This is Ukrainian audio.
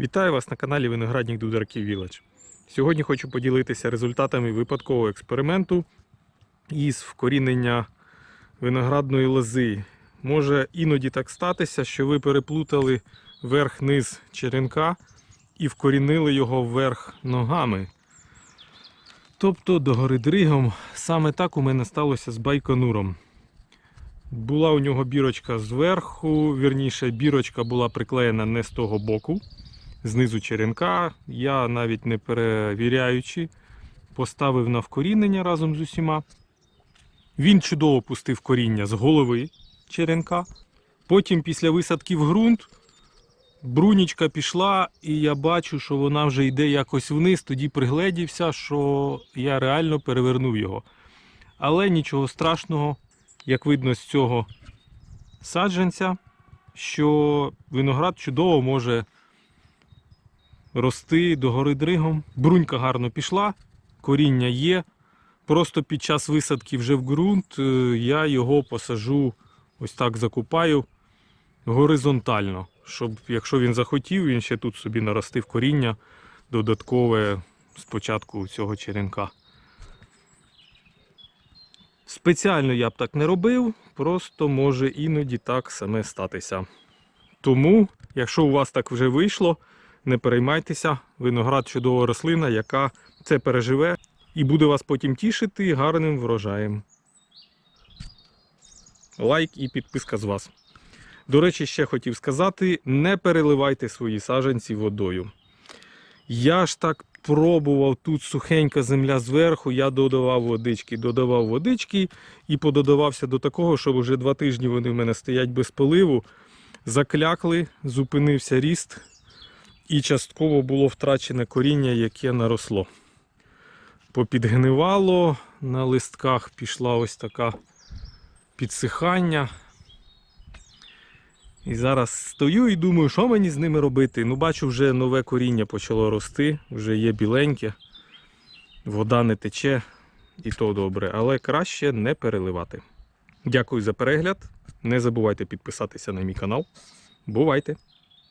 Вітаю вас на каналі Виноградник Дударків Village. Сьогодні хочу поділитися результатами випадкового експерименту із вкорінення виноградної лози. Може іноді так статися, що ви переплутали верх-низ черенка і вкорінили його вверх ногами. Тобто догори дригом. Саме так у мене сталося з байконуром. Була у нього бірочка зверху, вірніше, бірочка була приклеєна не з того боку знизу черенка. Я навіть не перевіряючи, поставив на вкорінення разом з усіма. Він чудово пустив коріння з голови черенка. Потім, після висадки в ґрунт, брунічка пішла, і я бачу, що вона вже йде якось вниз. Тоді пригледівся, що я реально перевернув його. Але нічого страшного, як видно з цього саджанця, що виноград чудово може рости догори дригом. Брунька гарно пішла, коріння є. Просто під час висадки вже в ґрунт е, я його посажу, ось так закупаю горизонтально, щоб, якщо він захотів, він ще тут собі наростив коріння додаткове з початку цього черенка. Спеціально я б так не робив, просто може іноді так саме статися. Тому, якщо у вас так вже вийшло, не переймайтеся, виноград чудова рослина, яка це переживе і буде вас потім тішити гарним врожаєм. Лайк і підписка з вас. До речі, ще хотів сказати: не переливайте свої саджанці водою. Я ж так пробував тут сухенька земля зверху, я додавав водички, додавав водички і пододавався до такого, що вже два тижні вони в мене стоять без поливу. Заклякли, зупинився ріст, і частково було втрачене коріння, яке наросло. Попідгнивало, на листках пішла ось така підсихання. І зараз стою і думаю, що мені з ними робити. Ну, бачу, вже нове коріння почало рости, вже є біленьке, вода не тече, і то добре, але краще не переливати. Дякую за перегляд. Не забувайте підписатися на мій канал. Бувайте!